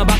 about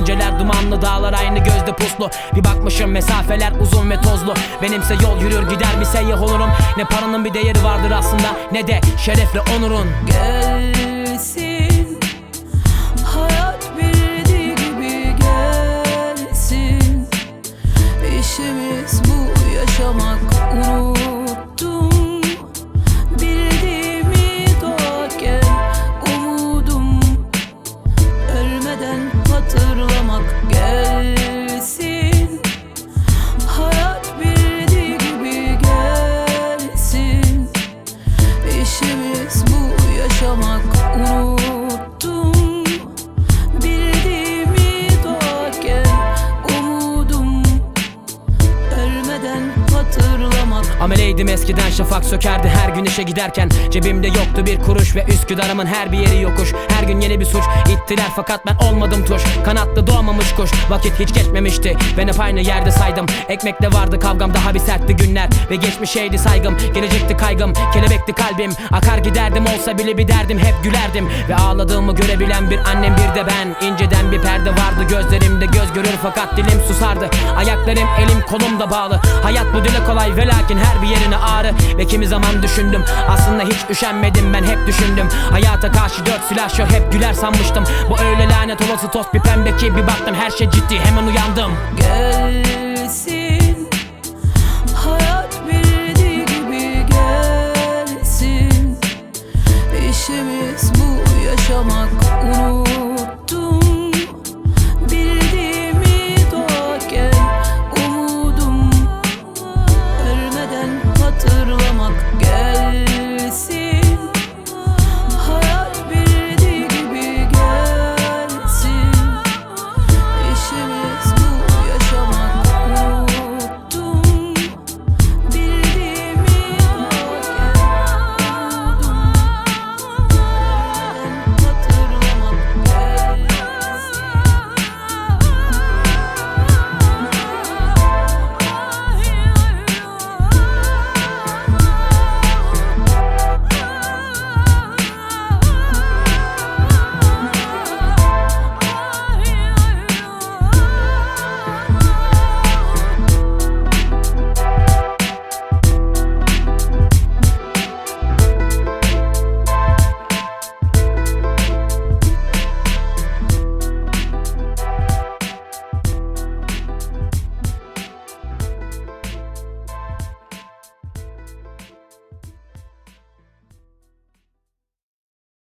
Düşünceler dumanlı dağlar aynı gözde puslu. Bir bakmışım mesafeler uzun ve tozlu. Benimse yol yürür gider bir seyyah olurum? Ne paranın bir değeri vardır aslında ne de şerefle onurun. Gelsin Hayat bildiği gibi gelsin. İşimiz bu yaşamak unuttum Ameleydim eskiden şafak sökerdi her gün işe giderken. Cebimde yoktu bir kuruş ve Üsküdar'ımın her bir yeri yokuş. Her gün yeni bir suç ittiler fakat ben olmadım tuş Kanatlı doğmamış kuş vakit hiç geçmemişti. Ben hep aynı yerde saydım Ekmekte vardı kavgam. Daha bir sertti günler Ve geçmişeydi saygım. Gelecekti kaygım Kelebekti kalbim. Akar giderdim olsa bile bir derdim Hep gülerdim. Ve ağladığımı görebilen bir annem bir de ben. İnceden bir perde vardı gözlerimde görür fakat dilim susardı. Ayaklarım elim kolum da bağlı. Hayat bu dile kolay ve lakin her bir yerine ağrı. Ve kimi zaman düşündüm aslında hiç üşenmedim. Ben hep düşündüm Hayata karşı dört silah hep güler sanmıştım. Bu öyle lanet olası toz bir pembe ki bir baktım her şey ciddi. Hemen uyandım. Gelsin